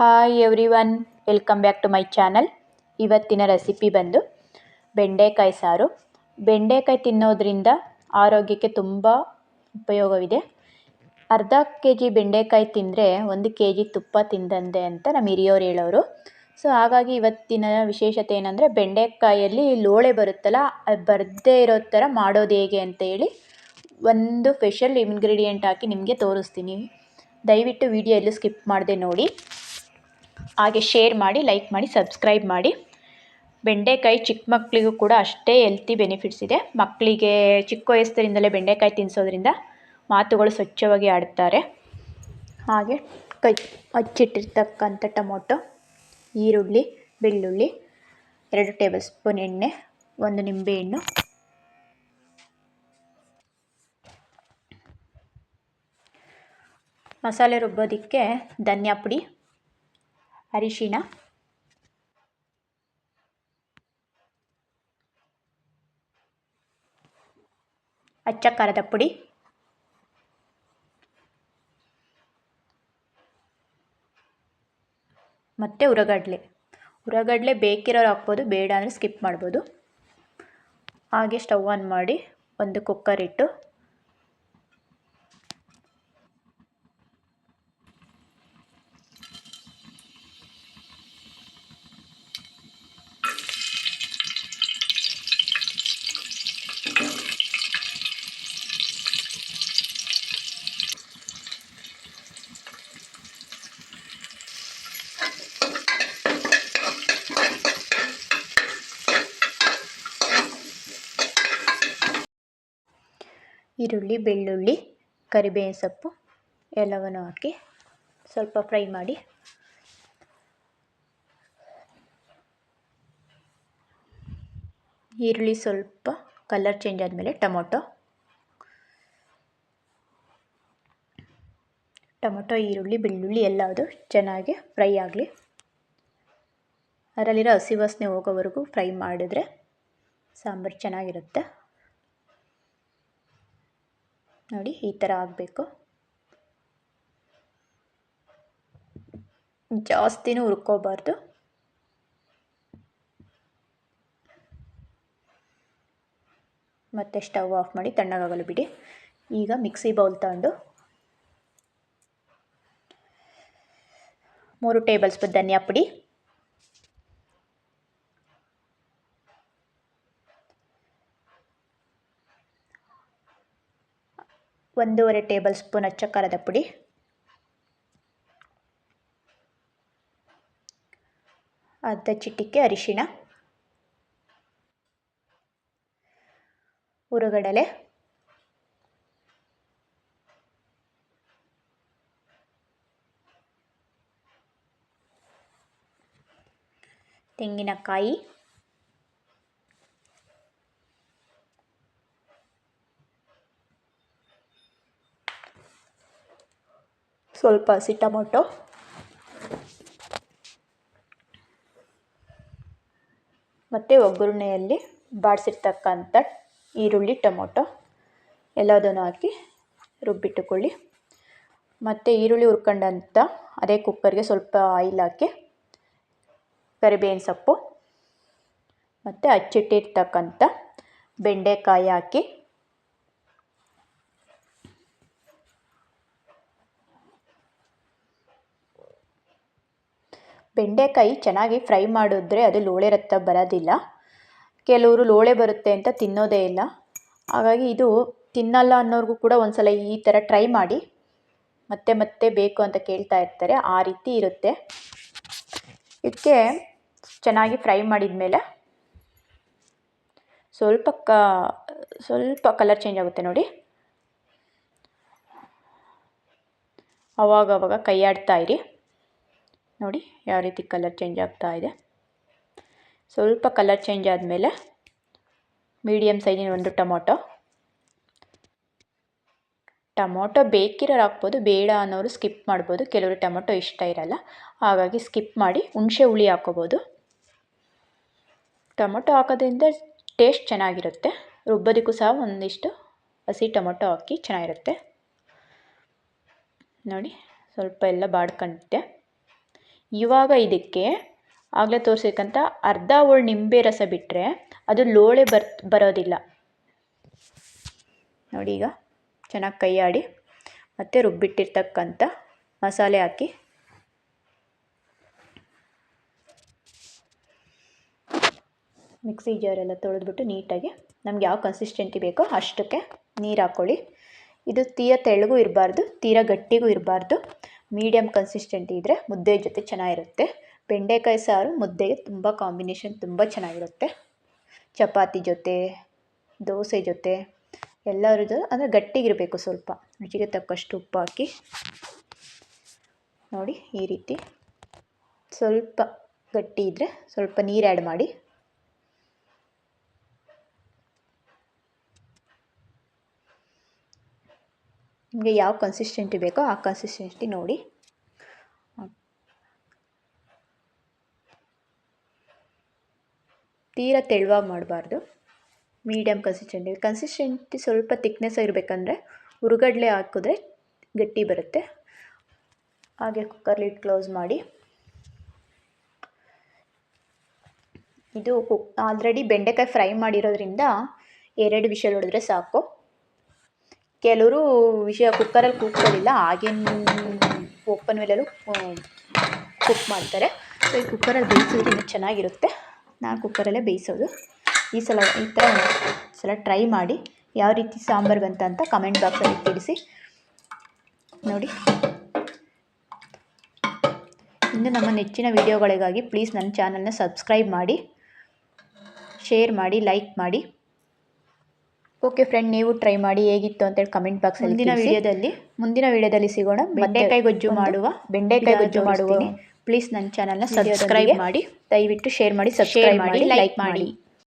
Hi everyone welcome back to my channel ಇವತ್ತಿನ recipe ಬಂದು ಬೆಂಡೆಕಾಯಿ ಸಾರು. ಬೆಂಡೆಕಾಯಿ ತಿನ್ನೋದ್ರಿಂದ ಆರೋಗ್ಯಕ್ಕೆ ತುಂಬ ಉಪಯೋಗವಿದೆ. ಅರ್ಧ ಕೆ ಜಿ ಬೆಂಡೆಕಾಯಿ ತಿಂದರೆ ಒಂದು ಕೆ ಜಿ ತುಪ್ಪ ತಿಂದಂದೆ ಅಂತ ನಮ್ಮ ಹಿರಿಯವ್ರು ಹೇಳೋರು. ಸೊ ಹಾಗಾಗಿ ಇವತ್ತಿನ ವಿಶೇಷತೆ ಏನಂದರೆ ಬೆಂಡೆಕಾಯಲ್ಲಿ ಲೋಳೆ ಬರುತ್ತಲ್ಲ, ಅದು ಬರದೇ ಇರೋ ಥರ ಮಾಡೋದು ಹೇಗೆ ಅಂತ ಹೇಳಿ ಒಂದು ಸ್ಪೆಷಲ್ ಇಂಗ್ರೀಡಿಯೆಂಟ್ ಹಾಕಿ ನಿಮಗೆ ತೋರಿಸ್ತೀನಿ. ದಯವಿಟ್ಟು ವಿಡಿಯೋ ಎಲ್ಲೂ ಸ್ಕಿಪ್ ಮಾಡದೆ ನೋಡಿ. ಹಾಗೆ ಶೇರ್ ಮಾಡಿ ಲೈಕ್ ಮಾಡಿ ಸಬ್ಸ್ಕ್ರೈಬ್ ಮಾಡಿ. ಬೆಂಡೆಕಾಯಿ ಚಿಕ್ಕ ಮಕ್ಕಳಿಗೂ ಕೂಡ ಅಷ್ಟೇ ಹೆಲ್ತಿ ಬೆನಿಫಿಟ್ಸ್ ಇದೆ. ಮಕ್ಕಳಿಗೆ ಚಿಕ್ಕ ವಯಸ್ಸರಿಂದಲೇ ಬೆಂಡೆಕಾಯಿ ತಿನ್ನಿಸೋದ್ರಿಂದ ಮಾತುಗಳು ಸ್ವಚ್ಛವಾಗಿ ಆಡ್ತಾರೆ. ಹಾಗೆ ಕೈ ಹಚ್ಚಿಟ್ಟಿರ್ತಕ್ಕಂಥ ಟೊಮೊಟೊ, ಈರುಳ್ಳಿ, ಬೆಳ್ಳುಳ್ಳಿ, ಎರಡು ಟೇಬಲ್ ಸ್ಪೂನ್ ಎಣ್ಣೆ, ಒಂದು ನಿಂಬೆಹಣ್ಣು ಮಸಾಲೆ ರುಬ್ಬೋದಕ್ಕೆ ಧನಿಯಾ ಪುಡಿ. ಅರಿಶಿಣ ಅಚ್ಚ ಖಾರದ ಪುಡಿ. ಮತ್ತು ಉರಗಡ್ಲೆ. ಉರಗಡ್ಲೆ ಬೇಕಿರೋರು ಹಾಕ್ಬೋದು, ಬೇಡ ಅಂದರೆ ಸ್ಕಿಪ್ ಮಾಡ್ಬೋದು. ಹಾಗೆ ಸ್ಟವ್ ಆನ್ ಮಾಡಿ ಒಂದು ಕುಕ್ಕರ್ ಇಟ್ಟು ಈರುಳ್ಳಿ, ಬೆಳ್ಳುಳ್ಳಿ, ಕರಿಬೇವಿನ ಸೊಪ್ಪು, ಎಲ್ಲವನ್ನು ಹಾಕಿ ಸ್ವಲ್ಪ ಫ್ರೈ ಮಾಡಿ. ಈರುಳ್ಳಿ ಸ್ವಲ್ಪ ಕಲರ್ ಚೇಂಜ್ ಆದಮೇಲೆ ಟೊಮೊಟೊ. ಟೊಮೊಟೊ, ಈರುಳ್ಳಿ, ಬೆಳ್ಳುಳ್ಳಿ ಎಲ್ಲದು ಚೆನ್ನಾಗಿ ಫ್ರೈ ಆಗಲಿ. ಅದರಲ್ಲಿರೋ ಹಸಿ ವಾಸನೆ ಹೋಗೋವರೆಗೂ ಫ್ರೈ ಮಾಡಿದ್ರೆ ಸಾಂಬಾರು ಚೆನ್ನಾಗಿರುತ್ತೆ. ನೋಡಿ, ಈ ಥರ ಆಗಬೇಕು. ಜಾಸ್ತಿನೂ ಹುರ್ಕೋಬಾರ್ದು. ಮತ್ತೆ ಸ್ಟವ್ ಆಫ್ ಮಾಡಿ ತಣ್ಣಗಾಗಲು ಬಿಡಿ. ಈಗ ಮಿಕ್ಸಿ ಬೌಲ್ ತಗೊಂಡು ಮೂರು ಟೇಬಲ್ ಸ್ಪೂನ್ ಧನಿಯಾ ಪುಡಿ ಒಂದೂವರೆ ಟೇಬಲ್ ಸ್ಪೂನ್ ಅಚ್ಚ ಪುಡಿ. ಅರ್ಧ ಚಿಟಿಕೆ ಅರಿಶಿಣ. ಹುರುಗಡಲೆ ತೆಂಗಿನಕಾಯಿ. ಸ್ವಲ್ಪ ಹಸಿ ಟೊಮೊಟೊ ಮತ್ತು ಒಗ್ಗರಣೆಯಲ್ಲಿ ಬಾಡಿಸಿರ್ತಕ್ಕಂಥ ಈರುಳ್ಳಿ, ಟೊಮೊಟೊ ಎಲ್ಲದನ್ನು ಹಾಕಿ ರುಬ್ಬಿಟ್ಟುಕೊಳ್ಳಿ. ಮತ್ತು ಈರುಳ್ಳಿ ಹುರ್ಕೊಂಡಂಥ ಅದೇ ಕುಕ್ಕರ್ಗೆ ಸ್ವಲ್ಪ ಆಯಿಲ್ ಹಾಕಿ, ಕರಿಬೇವಿನ ಸೊಪ್ಪು, ಮತ್ತು ಹಚ್ಚಿಟ್ಟಿರ್ತಕ್ಕಂಥ ಬೆಂಡೆಕಾಯಿ ಹಾಕಿ ಬೆಂಡೆಕಾಯಿ ಚೆನ್ನಾಗಿ ಫ್ರೈ ಮಾಡಿದ್ರೆ ಅದು ಲೋಳೆ ರಕ್ತ ಬರೋದಿಲ್ಲ. ಕೆಲವರು ಲೋಳೆ ಬರುತ್ತೆ ಅಂತ ತಿನ್ನೋದೇ ಇಲ್ಲ. ಹಾಗಾಗಿ ಇದು ತಿನ್ನಲ್ಲ ಅನ್ನೋರಿಗೂ ಕೂಡ ಒಂದು ಸಲ ಈ ಥರ ಟ್ರೈ ಮಾಡಿ. ಮತ್ತೆ ಮತ್ತೆ ಬೇಕು ಅಂತ ಕೇಳ್ತಾ ಇರ್ತಾರೆ. ಆ ರೀತಿ ಇರುತ್ತೆ. ಇದಕ್ಕೆ ಚೆನ್ನಾಗಿ ಫ್ರೈ ಮಾಡಿದ ಮೇಲೆ ಸ್ವಲ್ಪ ಕ, ಸ್ವಲ್ಪ ಕಲರ್ ಚೇಂಜ್ ಆಗುತ್ತೆ ನೋಡಿ. ಅವಾಗವಾಗ ಕೈ ಆಡ್ತಾ ಇರಿ. ನೋಡಿ ಯಾವ ರೀತಿ ಕಲರ್ ಚೇಂಜ್ ಆಗ್ತಾ ಇದೆ. ಸ್ವಲ್ಪ ಕಲರ್ ಚೇಂಜ್ ಆದಮೇಲೆ ಮೀಡಿಯಮ್ ಸೈಜಿನ ಒಂದು ಟೊಮೊಟೊ. ಟೊಮೊಟೊ ಬೇಕಿರೋರು ಹಾಕ್ಬೋದು, ಬೇಡ ಅನ್ನೋರು ಸ್ಕಿಪ್ ಮಾಡ್ಬೋದು. ಕೆಲವರು ಟೊಮೊಟೊ ಇಷ್ಟ ಇರಲ್ಲ, ಹಾಗಾಗಿ ಸ್ಕಿಪ್ ಮಾಡಿ ಹುಣಸೆ ಹುಳಿ ಹಾಕೋಬೋದು. ಟೊಮೊಟೊ ಹಾಕೋದ್ರಿಂದ ಟೇಸ್ಟ್ ಚೆನ್ನಾಗಿರುತ್ತೆ. ರುಬ್ಬೋದಕ್ಕೂ ಸಹ ಒಂದಿಷ್ಟು ಹಸಿ ಟೊಮೊಟೊ ಹಾಕಿ ಚೆನ್ನಾಗಿರುತ್ತೆ. ನೋಡಿ, ಸ್ವಲ್ಪ ಎಲ್ಲ ಬಾಡ್ಕೊಂಡಿದ್ದೆ. ಇವಾಗ ಇದಕ್ಕೆ ಆಗಲೇ ತೋರಿಸಿಕ್ಕಂಥ ಅರ್ಧ ಹೋಳು ನಿಂಬೆ ರಸ ಬಿಟ್ಟರೆ ಅದು ಲೋಳೆ ಬರ್, ಬರೋದಿಲ್ಲ. ನೋಡಿ ಈಗ ಚೆನ್ನಾಗಿ ಕೈ ಆಡಿ ಮತ್ತು ರುಬ್ಬಿಟ್ಟಿರ್ತಕ್ಕಂಥ ಮಸಾಲೆ ಹಾಕಿ. ಮಿಕ್ಸಿ ಜಾರೆಲ್ಲ ತೊಳೆದ್ಬಿಟ್ಟು ನೀಟಾಗಿ ನಮ್ಗೆ ಯಾವ ಕನ್ಸಿಸ್ಟೆಂಟಿ ಬೇಕೋ ಅಷ್ಟಕ್ಕೆ ನೀರು ಹಾಕ್ಕೊಳ್ಳಿ ಇದು ತೀರ ತೆಳ್ಳಗೂ ಇರಬಾರ್ದು, ತೀರ ಗಟ್ಟಿಗೂ ಇರಬಾರ್ದು. ಮೀಡಿಯಮ್ ಕನ್ಸಿಸ್ಟೆಂಟ್ ಇದ್ದರೆ ಮುದ್ದೆ ಜೊತೆ ಚೆನ್ನಾಗಿರುತ್ತೆ. ಬೆಂಡೆಕಾಯಿ ಸಾರು ಮುದ್ದೆಗೆ ತುಂಬ ಕಾಂಬಿನೇಷನ್ ತುಂಬ ಚೆನ್ನಾಗಿರುತ್ತೆ. ಚಪಾತಿ ಜೊತೆ, ದೋಸೆ ಜೊತೆ, ಎಲ್ಲರದ್ದು ಅಂದರೆ ಗಟ್ಟಿಗಿರಬೇಕು ಸ್ವಲ್ಪ. ರುಚಿಗೆ ತಕ್ಕಷ್ಟು ಉಪ್ಪು ಹಾಕಿ. ನೋಡಿ ಈ ರೀತಿ. ಸ್ವಲ್ಪ ಗಟ್ಟಿ ಇದ್ದರೆ ಸ್ವಲ್ಪ ನೀರು ಆ್ಯಡ್ ಮಾಡಿ. ನಿಮಗೆ ಯಾವ ಕನ್ಸಿಸ್ಟೆಂಟಿ ಬೇಕೋ ಆ ಕನ್ಸಿಸ್ಟೆಂಟಿ ನೋಡಿ. ತೀರ ತೆಳುವಾಗಿ ಮಾಡಬಾರ್ದು. ಮೀಡಿಯಮ್ ಕನ್ಸಿಸ್ಟೆಂಟಿ ಕನ್ಸಿಸ್ಟೆಂಟಿ ಸ್ವಲ್ಪ ತಿಕ್ನೆಸ್ ಇರಬೇಕಂದ್ರೆ ಹುರುಗಡ್ಲೆ ಹಾಕಿದ್ರೆ ಗಟ್ಟಿ ಬರುತ್ತೆ. ಹಾಗೆ ಕುಕ್ಕರ್ ಲಿಡ್ ಕ್ಲೋಸ್ ಮಾಡಿ. ಇದು ಕುಕ್ ಆಲ್ರೆಡಿ ಬೆಂಡೆಕಾಯಿ ಫ್ರೈ ಮಾಡಿರೋದ್ರಿಂದ ಎರಡು ವಿಷಲ್ ಹೊಡೆದ್ರೆ ಸಾಕು. ಕೆಲವರು ವಿಷಯ ಕುಕ್ಕರಲ್ಲಿ ಕೂಗ್ಕೊಳ್ಳಿಲ್ಲ ಆಗೇನು ಓಪನ್ ವೇಲಲ್ಲೂ ಕುಕ್ ಮಾಡ್ತಾರೆ. ಸೊ ಈ ಕುಕ್ಕರಲ್ಲಿ ಬೇಯಿಸಿದ್ರೆ ಇನ್ನೂ ಚೆನ್ನಾಗಿರುತ್ತೆ. ನಾನು ಕುಕ್ಕರಲ್ಲೇ ಬೇಯಿಸೋದು. ಈ ಸಲ, ಈ ಥರ ಸಲ ಟ್ರೈ ಮಾಡಿ, ಯಾವ ರೀತಿ ಸಾಂಬಾರು ಬಂತ ಅಂತ ಕಮೆಂಟ್ ಬಾಕ್ಸಲ್ಲಿ ತಿಳಿಸಿ. ನೋಡಿ. ಇನ್ನು ನಮ್ಮ ನೆಚ್ಚಿನ ವಿಡಿಯೋಗಳಿಗಾಗಿ ಪ್ಲೀಸ್ ನನ್ನ ಚಾನಲ್ನ ಸಬ್ಸ್ಕ್ರೈಬ್ ಮಾಡಿ ಶೇರ್ ಮಾಡಿ ಲೈಕ್ ಮಾಡಿ. ಓಕೆ ಫ್ರೆಂಡ್ ನೀವು ಟ್ರೈ ಮಾಡಿ ಹೇಗಿತ್ತು ಅಂತ ಹೇಳಿ ಕಮೆಂಟ್ ಬಾಕ್ಸ್ ಮುಂದಿನ ವಿಡಿಯೋದಲ್ಲಿ ಮುಂದಿನ ವಿಡಿಯೋದಲ್ಲಿ ಸಿಗೋಣ ಬೆಂಡೆಕಾಯಿ ಗೊಜ್ಜು ಮಾಡುವ ಬೆಂಡೆಕಾಯಿ ಗೊಜ್ಜು ಮಾಡುವ. ಪ್ಲೀಸ್ ನನ್ನ ಚಾನಲ್ನ ಸಬ್ಸ್ಕ್ರೈಬ್ ಮಾಡಿ. ದಯವಿಟ್ಟು ಶೇರ್ ಮಾಡಿ ಸಬ್ಸ್ಕ್ರೈಬ್ ಮಾಡಿ ಲೈಕ್ ಮಾಡಿ.